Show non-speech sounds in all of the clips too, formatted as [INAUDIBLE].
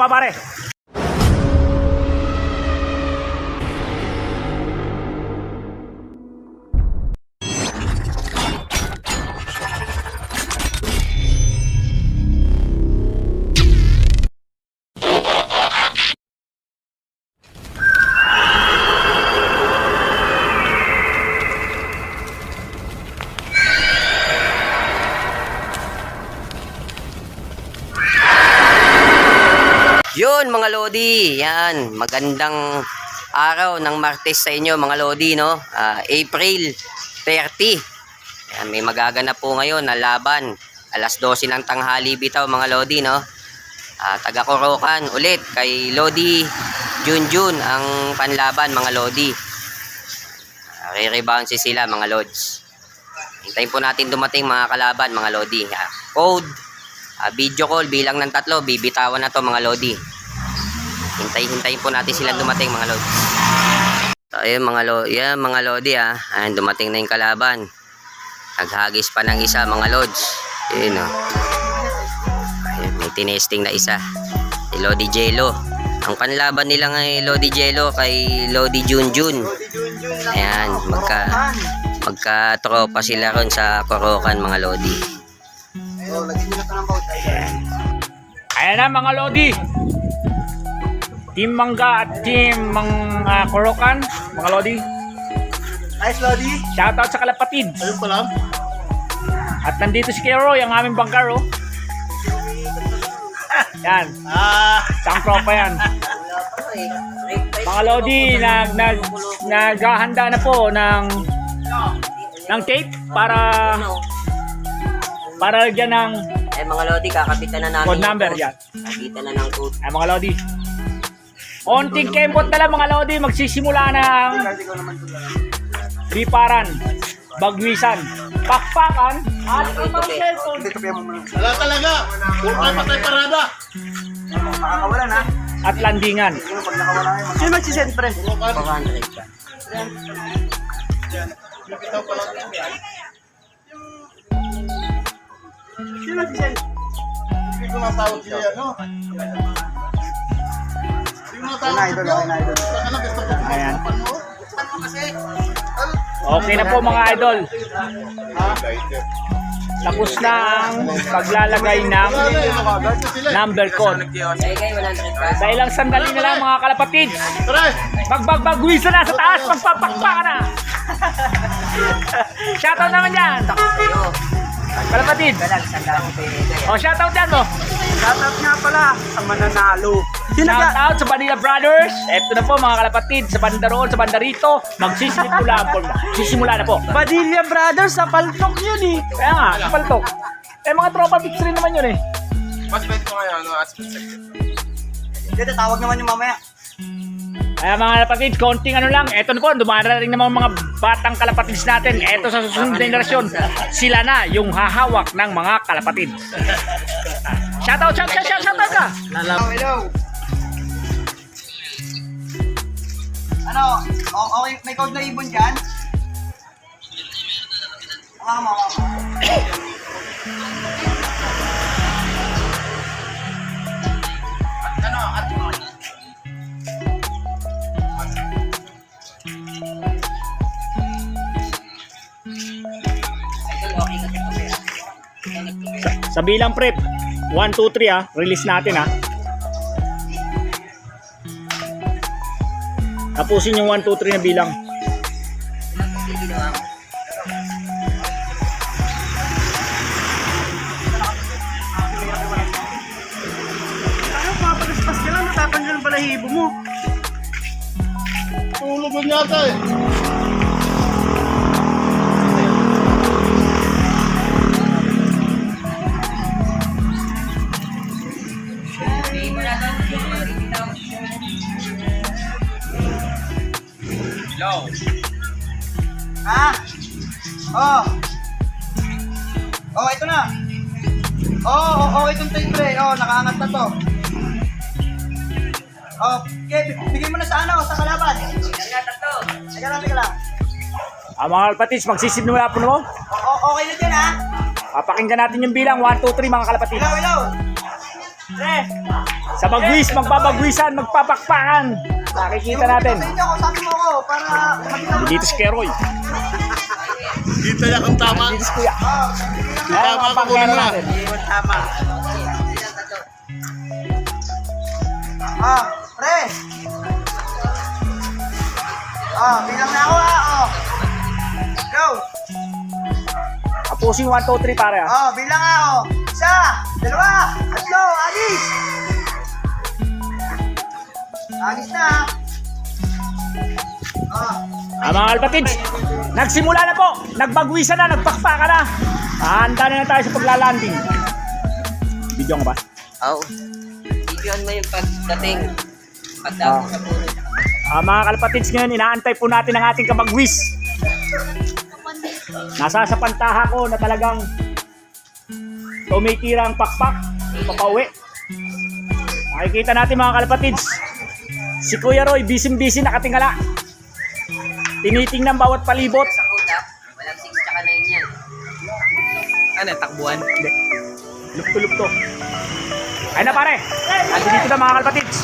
mga Yun mga Lodi, yan, magandang araw ng Martes sa inyo mga Lodi, no? Ah, April 30. Yan, may magaganap po ngayon na laban. Alas 12 ng tanghali bitaw mga Lodi, no? Ah, taga Korokan ulit kay Lodi Junjun ang panlaban mga Lodi. Ah, re-rebound si sila mga Lods. Hintayin po natin dumating mga kalaban mga Lodi. Ah, code Ah, video call bilang ng tatlo, bibitawan na to mga Lodi. Hintay-hintayin po natin silang dumating mga Lodi. So, ayun mga Lodi, yan mga Lodi ah. Ayun, dumating na yung kalaban. Naghagis pa ng isa mga Lods. Ayun oh. Ayun, may tinesting na isa. Si Lodi Jello. Ang panlaban nila ngay Lodi Jello kay Lodi Junjun. Ayan, magka magka tropa sila ron sa Korokan mga Lodi. Ayan na mga Lodi. Team Mangga at Team Mang ah, Korokan, mga Lodi. Nice, Lodi. Shoutout sa kalapatid. Ayun pa lang. At nandito si Kero, yung aming bangkaro. Yan, Ah, isang tropa yan. Mga Lodi, nag, nag, naghahanda na po ng ng tape para para lagyan ng Eh mga Lodi, kakapitan na namin. code number yan. Kapitan na ng code. Ay mga Lodi. Onting kembot na lang mga Lodi, magsisimula ng riparan, bagwisan, pakpakan, at ibang cellphone. wala talaga. Puro tayo patay parada. Makakawala na. at landingan. Kayo. Sino magsisend, pre? Puro ka. 400 ka. Bitaw pa lang. Sino magsisend? Hindi ko natawag siya yan, no? Hindi ko gusto ko. Ayan. Ano? Okay na po mga idol. Tapos na ang paglalagay ng number code. Ay, kayo 100 ka. Sa ilang sandali na lang mga kalapatid, Tara! magbagbagwisan na sa taas, magpapakpakan na. [LAUGHS] shoutout naman dyan. Yo, Kalapatid. O, shoutout dyan mo. Shoutout nga pala sa mananalo. Shoutout sa Manila Brothers. Ito na po mga kalapatid, sa banda roon, sa banda rito. Magsisimula po. Sisimula na po. Padilla Brothers sa paltok yun eh. Kaya nga, sa paltok. Eh, mga tropa bits rin naman yun eh. Mas pwede ko kayo, ano, as Dito, tawag naman yung mamaya. Kaya mga kalapatids, konting ano lang. Eto na po, dumarating naman mga batang kalapatids natin. Eto sa susunod na generasyon, sila na yung hahawak ng mga kalapatids. Shoutout, shout, shout, shout, shoutout ka! Hello, hello. Ano? Okay, may code na ibon dyan? Mga mga Sa bilang prep, 1, 2, 3 ah, release natin ah. Tapusin yung 1, 2, 3 na bilang. Ano, natatanggal ang balahibo mo. Tulog yata eh. Ha? Oh. Oh, ito na. Oh, oh, oh, itong tape pre. Oh, nakaangat na to. Oh, okay, bigay mo na sa ano, sa kalaban. Teka lang, teka lang. Ah, mga kalapatids, magsisimula po na mo. O- okay na dyan ha? Papakinggan natin yung bilang 1, 2, 3 mga kalapatids. Hello, hello. Pre, Sa bagwis, magbabagwisan, magpapakpakan. Nakikita natin. Sabi mo ako, para Dito si Keroy. Dito yan ang tama. Dito si Kuya. Tama pangkero kunin mo na. Tama. Ah, pre. Ah, bilang na ako ah, oh. Go. Apusing 1, 2, 3 pare ah. Oh, bilang nga oh. Isa, dalawa, tatlo, alis. Alis na. Ah, Ah, mga kalpatids, nagsimula na po. Nagbagwisan na, nagpakpaka na. Handa na na tayo sa paglalanding. Video nga ba? Oo. Videoan mo yung pagdating. Pagdako Ah. sa puno. Ah, mga kalpatids ngayon, inaantay po natin ang ating kabagwis. Nasa sa pantaha ko na talagang tumitira ang pakpak. Papauwi. Makikita natin mga kalpatids. Si Kuya Roy, busy-busy nakatingala. Tinitingnan bawat palibot. Sa kuda, walang 6 tsaka 9 yan. Ano, takbuhan? Hindi. Lupto-lupto. Ay na pare. Andi dito na mga kalpatids.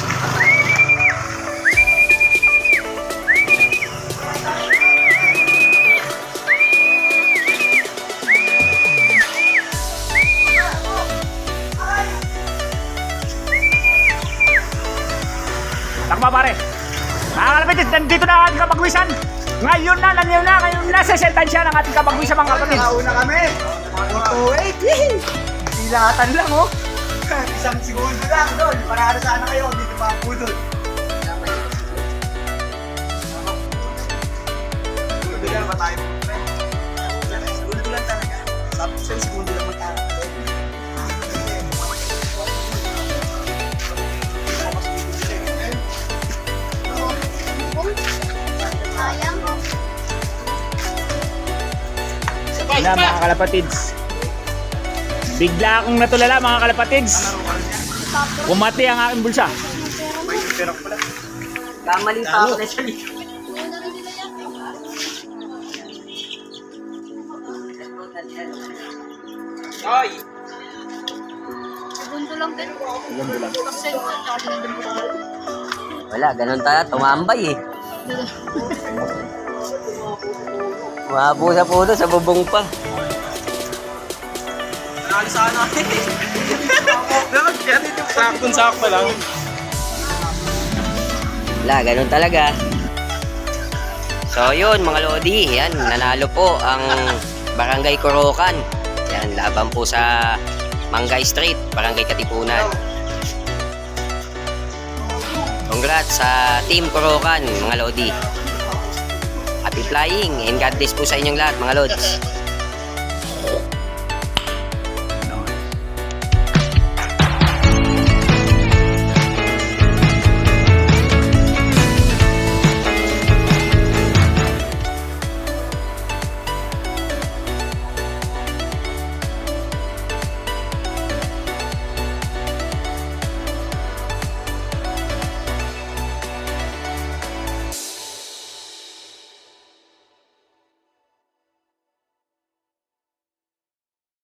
Takma pare. Mga kalpatids, nandito na ang ating kapagwisan. Ngayon na, nandiyan na, ngayon na, sa sentansya ng ating kapagwisan mga kalpatids. Nauna kami. 428. Silatan lang, oh. [LAUGHS] Isang segundo lang, doon. Para sana kayo, dito pa ang pudol. Na mga kalapatids. Bigla akong natulala mga kalapatids. Umati ang aking bulsa. Kamali pa ako na siya. Ay! Segundo din. Segundo lang. Wala, ganun tayo. Tumambay eh. [LAUGHS] Umabo sa puno, sa bubong pa. Dapat yan ito. Saktong sakto lang. Wala, ganun talaga. So yun mga Lodi, yan, nanalo po ang Barangay Korokan. Yan, laban po sa Mangay Street, Barangay Katipunan. Congrats sa Team Korokan, mga Lodi. Happy flying and God bless po sa inyong lahat, mga Lods.